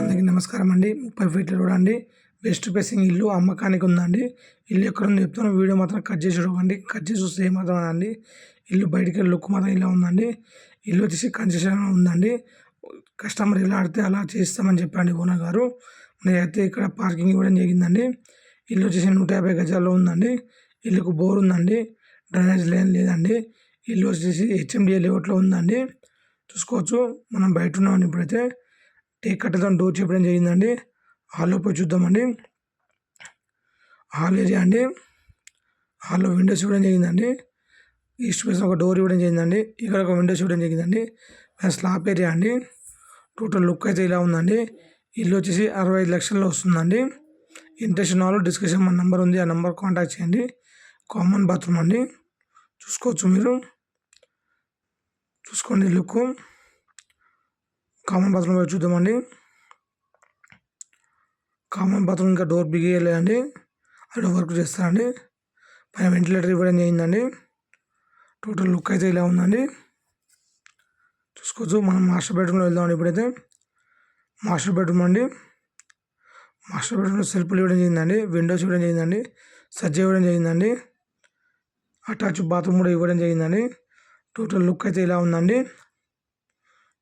అందరికీ నమస్కారం అండి. ముప్పై ఫీట్లు రోడ్ అండి. వెస్ట్ ఫేసింగ్ ఇల్లు అమ్మకానికి ఉందండి. ఇల్లు ఎక్కడ చెప్తాను. వీడియో మాత్రం కట్ చేసి చూడండి కట్ చేసి చూస్తే ఏమాత్రం అండి ఇల్లు బయటికి వెళ్ళి లుక్ మాత్రం ఇలా ఉందండి. ఇల్లు వచ్చేసి కన్సెషన్ ఉందండి. కస్టమర్ ఎలా ఆడితే అలా చేస్తామని చెప్పండి ఓనర్ గారు. నేనైతే ఇక్కడ పార్కింగ్ ఇవ్వడం జరిగిందండి. ఇల్లు వచ్చేసి నూట యాభై గజాల్లో ఉందండి. ఇల్లుకు బోర్ ఉందండి. డ్రైనేజ్ లైన్ లేదండి. ఇల్లు వచ్చేసి హెచ్ఎండిఏ లేఅవుట్లో ఉందండి. చూసుకోవచ్చు. మనం బయట ఉన్నామని ఇప్పుడైతే. టేక్ కట్టతో డోర్ చెప్పడం జరిగిందండి. హాల్లో పోయి చూద్దామండి. హాల్ ఏరియా అండి. హాల్లో విండోస్ ఇవ్వడం జరిగిందండి. ఈస్ట్ ఫేస్ ఒక డోర్ ఇవ్వడం జరిగిందండి. ఇక్కడ ఒక విండోస్ ఇవ్వడం జరిగిందండి. స్లాబ్ ఏరియా అండి. టోటల్ లుక్ అయితే ఇలా ఉందండి. ఇల్లు వచ్చేసి అరవై ఐదు లక్షల్లో వస్తుందండి. ఇంట్రెస్ట్ నాలు డిస్కషన్ మన నెంబర్ ఉంది. ఆ నెంబర్ కాంటాక్ట్ చేయండి. కామన్ బాత్రూమ్ అండి. చూసుకోవచ్చు మీరు. చూసుకోండి లుక్ కామన్ బాత్రూమ్ వైపు చూద్దామండి. కామన్ బాత్రూమ్ ఇంకా డోర్ బిగియలేదండి. అక్కడ వర్క్ చేస్తారండి. పైన వెంటిలేటర్ ఇవ్వడం జరిగిందండి. టోటల్ లుక్ అయితే ఇలా ఉందండి. చూసుకోవచ్చు మనం మాస్టర్ బెడ్రూమ్లో వెళ్దామండి ఇప్పుడైతే. మాస్టర్ బెడ్రూమ్ అండి. మాస్టర్ బెడ్రూమ్లో సెల్ఫ్లు ఇవ్వడం జరిగిందండి. విండోస్ ఇవ్వడం జరిగిందండి. సజ్జ ఇవ్వడం జరిగిందండి. అటాచ్ బాత్రూమ్ కూడా ఇవ్వడం జరిగిందండి. టోటల్ లుక్ అయితే ఇలా ఉందండి.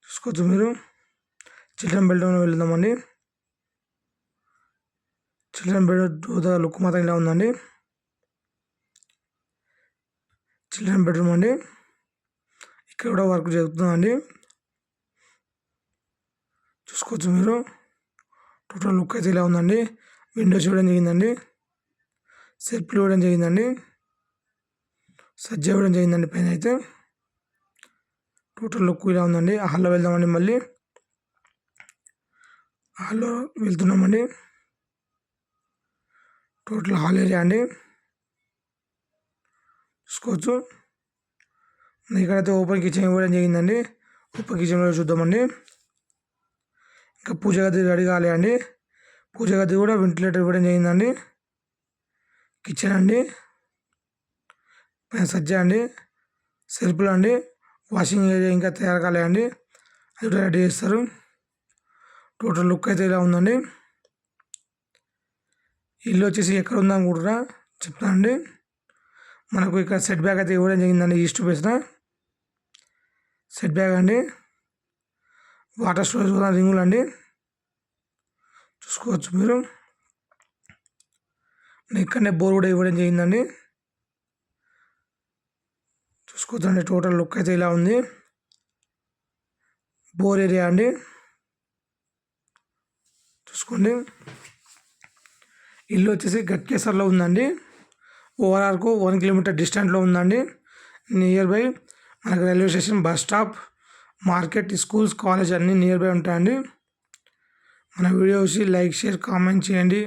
చూసుకోవచ్చు మీరు. చిల్డ్రన్ బెడ్రూమ్ వెళ్దామండి. చిల్డ్రన్ బెడ్ లుక్ మాత్రం ఇలా ఉందండి. చిల్డ్రన్ బెడ్రూమ్ అండి. ఇక్కడ కూడా వర్క్ జరుగుతుందండి. చూసుకోవచ్చు మీరు. టోటల్ లుక్ అయితే ఇలా ఉందండి. విండోస్ ఇవ్వడం జరిగిందండి. సెల్ఫ్లు ఇవ్వడం జరిగిందండి. సజ్జ ఇవ్వడం జరిగిందండి పైన అయితే. టోటల్ లుక్ ఇలా ఉందండి. హాల్లో వెళ్దామండి మళ్ళీ. హాల్లో వెళ్తున్నామండి. టోటల్ హాల్ ఏరియా అండి. చూసుకోవచ్చు. ఇక్కడైతే ఓపెన్ కిచెన్ ఇవ్వడం జరిగిందండి. ఓపెన్ కిచెన్లో చూద్దామండి. ఇంకా పూజ గది రెడీ కాలే అండి. పూజ గది కూడా వెంటిలేటర్ ఇవ్వడం జరిగిందండి. కిచెన్ అండి. సజ్జ అండి. సెల్ఫ్లు అండి. వాషింగ్ ఏరియా ఇంకా తయారు కాలేదండి. అది కూడా రెడీ చేస్తారు. టోటల్ లుక్ అయితే ఇలా ఉందండి. ఇల్లు వచ్చేసి ఎక్కడ ఉందనుకుంటున్నా చెప్తానండి మనకు ఇక్కడ సెట్ బ్యాక్ అయితే ఇవ్వడం జరిగిందండి ఈస్ట్ ఫేస్న సెట్ బ్యాగ్ అండి. వాటర్ స్టోరేజ్ కూడా రింగులు అండి. చూసుకోవచ్చు మీరు. ఇక్కడనే బోర్ కూడా ఇవ్వడం జరిగిందండి. చూసుకోవచ్చండి టోటల్ లుక్ అయితే ఇలా ఉంది. బోర్ ఏరియా అండి. చూసుకోండి. ఇల్లు వచ్చేసి గట్కేసర్లో ఉందండి. ఓఆర్ఆర్కు వన్ కిలోమీటర్ డిస్టెంట్లో ఉందండి. నియర్ బై మనకు railway station bus stop market schools college అన్నీ నియర్ బై ఉంటాయండి. మన వీడియో చూసి లైక్ షేర్ కామెంట్ చేయండి.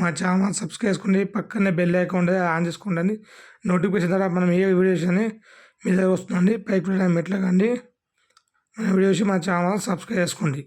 మా ఛానల్ సబ్స్క్రైబ్ చేసుకోండి. పక్కనే బెల్ ఐకాన్ ఆన్ చేసుకోండి. నోటిఫికేషన్ ద్వారా మనం ఏ వీడియో అని మీ దగ్గర వస్తుందండి పైప్ మెట్లకండి. మన వీడియోస్ చూసి మా ఛానల్ సబ్స్క్రైబ్ చేసుకోండి.